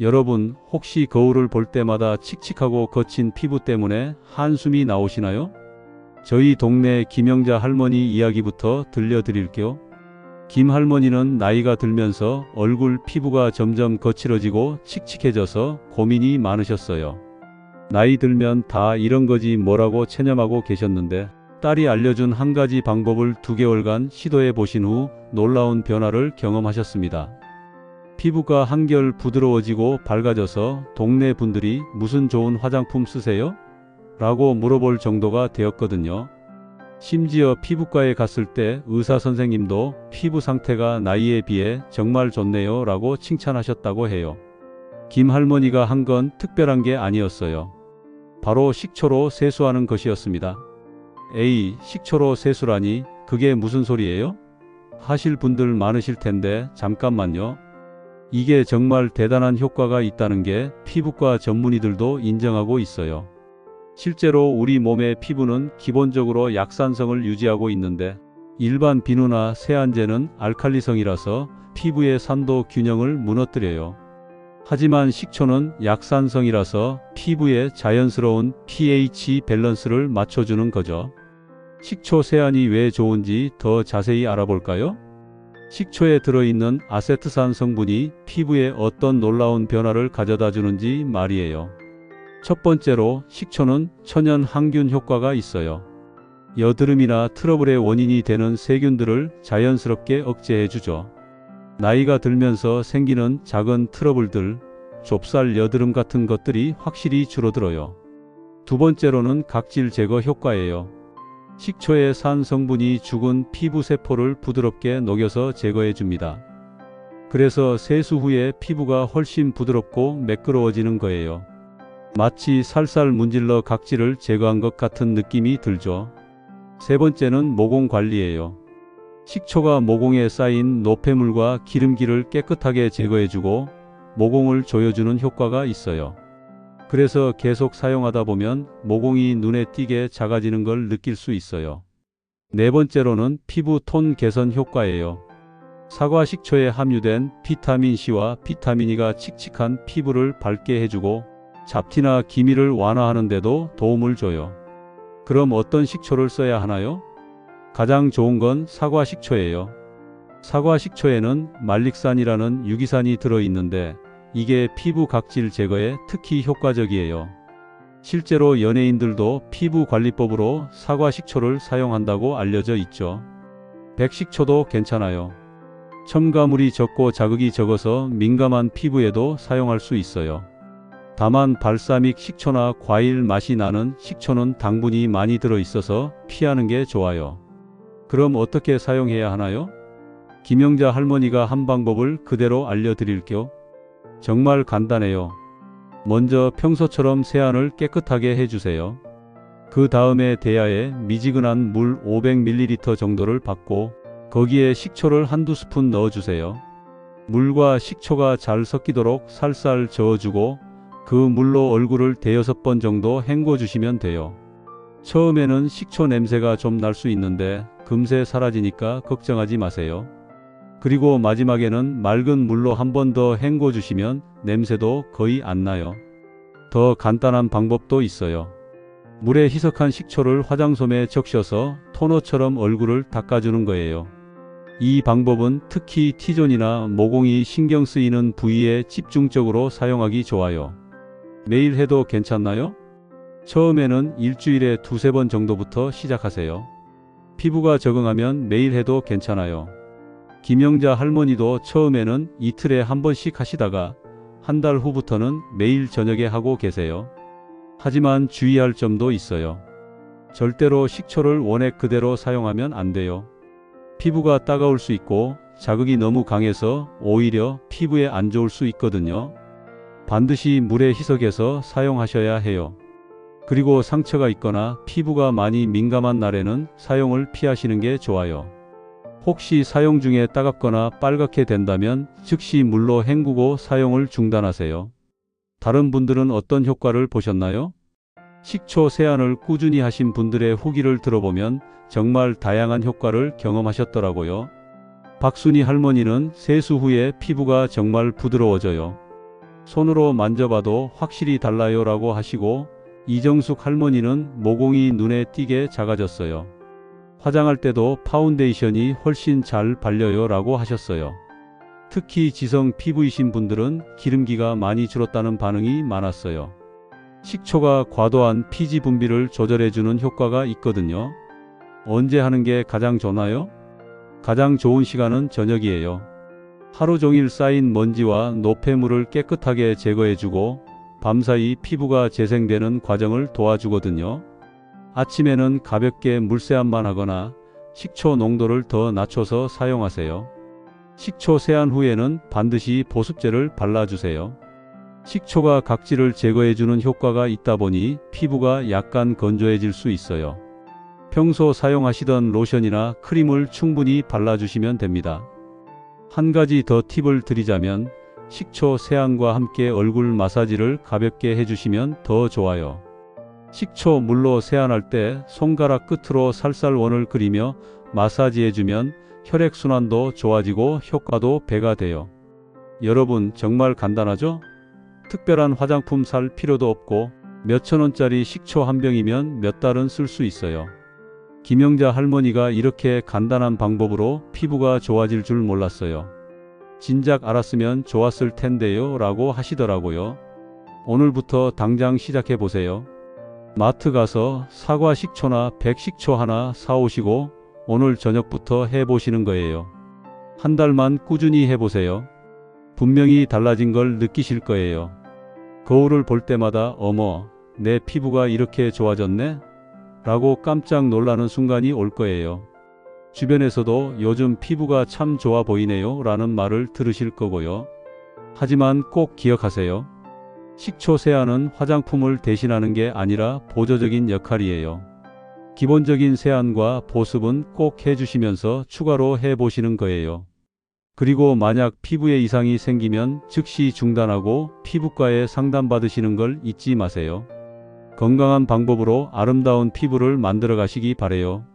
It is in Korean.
여러분, 혹시 거울을 볼 때마다 칙칙하고 거친 피부 때문에 한숨이 나오시나요? 저희 동네 김영자 할머니 이야기부터 들려드릴게요. 김 할머니는 나이가 들면서 얼굴 피부가 점점 거칠어지고 칙칙해져서 고민이 많으셨어요. 나이 들면 다 이런 거지 뭐라고 체념하고 계셨는데 딸이 알려준 한 가지 방법을 두 개월간 시도해 보신 후 놀라운 변화를 경험하셨습니다. 피부가 한결 부드러워지고 밝아져서 동네 분들이 무슨 좋은 화장품 쓰세요? 라고 물어볼 정도가 되었거든요. 심지어 피부과에 갔을 때 의사 선생님도 피부 상태가 나이에 비해 정말 좋네요 라고 칭찬하셨다고 해요. 김 할머니가 한 건 특별한 게 아니었어요. 바로 식초로 세수하는 것이었습니다. 에이, 식초로 세수라니 그게 무슨 소리예요? 하실 분들 많으실 텐데 잠깐만요. 이게 정말 대단한 효과가 있다는 게 피부과 전문의들도 인정하고 있어요. 실제로 우리 몸의 피부는 기본적으로 약산성을 유지하고 있는데 일반 비누나 세안제는 알칼리성이라서 피부의 산도 균형을 무너뜨려요. 하지만 식초는 약산성이라서 피부의 자연스러운 pH 밸런스를 맞춰주는 거죠. 식초 세안이 왜 좋은지 더 자세히 알아볼까요? 식초에 들어있는 아세트산 성분이 피부에 어떤 놀라운 변화를 가져다 주는지 말이에요. 첫 번째로 식초는 천연 항균 효과가 있어요. 여드름이나 트러블의 원인이 되는 세균들을 자연스럽게 억제해 주죠. 나이가 들면서 생기는 작은 트러블들, 좁쌀 여드름 같은 것들이 확실히 줄어들어요. 두 번째로는 각질 제거 효과예요. 식초의 산 성분이 죽은 피부 세포를 부드럽게 녹여서 제거해 줍니다. 그래서 세수 후에 피부가 훨씬 부드럽고 매끄러워지는 거예요. 마치 살살 문질러 각질을 제거한 것 같은 느낌이 들죠. 세 번째는 모공 관리예요. 식초가 모공에 쌓인 노폐물과 기름기를 깨끗하게 제거해주고 모공을 조여주는 효과가 있어요. 그래서 계속 사용하다 보면 모공이 눈에 띄게 작아지는 걸 느낄 수 있어요. 네 번째로는 피부 톤 개선 효과예요. 사과 식초에 함유된 비타민 C와 비타민 E가 칙칙한 피부를 밝게 해주고 잡티나 기미를 완화하는 데도 도움을 줘요. 그럼 어떤 식초를 써야 하나요? 가장 좋은 건 사과 식초예요. 사과 식초에는 말릭산이라는 유기산이 들어있는데 이게 피부 각질 제거에 특히 효과적이에요. 실제로 연예인들도 피부 관리법으로 사과 식초를 사용한다고 알려져 있죠. 백식초도 괜찮아요. 첨가물이 적고 자극이 적어서 민감한 피부에도 사용할 수 있어요. 다만 발사믹 식초나 과일 맛이 나는 식초는 당분이 많이 들어 있어서 피하는 게 좋아요. 그럼 어떻게 사용해야 하나요? 김영자 할머니가 한 방법을 그대로 알려드릴게요. 정말 간단해요. 먼저 평소처럼 세안을 깨끗하게 해주세요. 그 다음에 대야에 미지근한 물 500ml 정도를 받고 거기에 식초를 한두 스푼 넣어주세요. 물과 식초가 잘 섞이도록 살살 저어주고 그 물로 얼굴을 대여섯 번 정도 헹궈주시면 돼요. 처음에는 식초 냄새가 좀 날 수 있는데 금세 사라지니까 걱정하지 마세요. 그리고 마지막에는 맑은 물로 한 번 더 헹궈 주시면 냄새도 거의 안 나요. 더 간단한 방법도 있어요. 물에 희석한 식초를 화장솜에 적셔서 토너처럼 얼굴을 닦아주는 거예요. 이 방법은 특히 T존이나 모공이 신경 쓰이는 부위에 집중적으로 사용하기 좋아요. 매일 해도 괜찮나요? 처음에는 일주일에 두세 번 정도부터 시작하세요. 피부가 적응하면 매일 해도 괜찮아요. 김영자 할머니도 처음에는 이틀에 한 번씩 하시다가 한 달 후부터는 매일 저녁에 하고 계세요. 하지만 주의할 점도 있어요. 절대로 식초를 원액 그대로 사용하면 안 돼요. 피부가 따가울 수 있고 자극이 너무 강해서 오히려 피부에 안 좋을 수 있거든요. 반드시 물에 희석해서 사용하셔야 해요. 그리고 상처가 있거나 피부가 많이 민감한 날에는 사용을 피하시는 게 좋아요. 혹시 사용 중에 따갑거나 빨갛게 된다면 즉시 물로 헹구고 사용을 중단하세요. 다른 분들은 어떤 효과를 보셨나요? 식초 세안을 꾸준히 하신 분들의 후기를 들어보면 정말 다양한 효과를 경험하셨더라고요. 박순희 할머니는 세수 후에 피부가 정말 부드러워져요. 손으로 만져봐도 확실히 달라요 라고 하시고 이정숙 할머니는 모공이 눈에 띄게 작아졌어요. 화장할 때도 파운데이션이 훨씬 잘 발려요 라고 하셨어요. 특히 지성 피부이신 분들은 기름기가 많이 줄었다는 반응이 많았어요. 식초가 과도한 피지 분비를 조절해주는 효과가 있거든요. 언제 하는 게 가장 좋나요? 가장 좋은 시간은 저녁이에요. 하루 종일 쌓인 먼지와 노폐물을 깨끗하게 제거해주고 밤사이 피부가 재생되는 과정을 도와주거든요. 아침에는 가볍게 물세안만 하거나 식초 농도를 더 낮춰서 사용하세요. 식초 세안 후에는 반드시 보습제를 발라주세요. 식초가 각질을 제거해주는 효과가 있다 보니 피부가 약간 건조해질 수 있어요. 평소 사용하시던 로션이나 크림을 충분히 발라주시면 됩니다. 한 가지 더 팁을 드리자면 식초 세안과 함께 얼굴 마사지를 가볍게 해주시면 더 좋아요. 식초 물로 세안할 때 손가락 끝으로 살살 원을 그리며 마사지해주면 혈액순환도 좋아지고 효과도 배가 돼요. 여러분 정말 간단하죠? 특별한 화장품 살 필요도 없고 몇천 원짜리 식초 한 병이면 몇 달은 쓸 수 있어요. 김영자 할머니가 이렇게 간단한 방법으로 피부가 좋아질 줄 몰랐어요. 진작 알았으면 좋았을 텐데요 라고 하시더라고요. 오늘부터 당장 시작해 보세요. 마트 가서 사과 식초나 백식초 하나 사오시고 오늘 저녁부터 해보시는 거예요. 한 달만 꾸준히 해보세요. 분명히 달라진 걸 느끼실 거예요. 거울을 볼 때마다 어머, 내 피부가 이렇게 좋아졌네? 라고 깜짝 놀라는 순간이 올 거예요. 주변에서도 요즘 피부가 참 좋아 보이네요 라는 말을 들으실 거고요. 하지만 꼭 기억하세요. 식초 세안은 화장품을 대신하는 게 아니라 보조적인 역할이에요. 기본적인 세안과 보습은 꼭 해주시면서 추가로 해보시는 거예요. 그리고 만약 피부에 이상이 생기면 즉시 중단하고 피부과에 상담받으시는 걸 잊지 마세요. 건강한 방법으로 아름다운 피부를 만들어 가시기 바래요.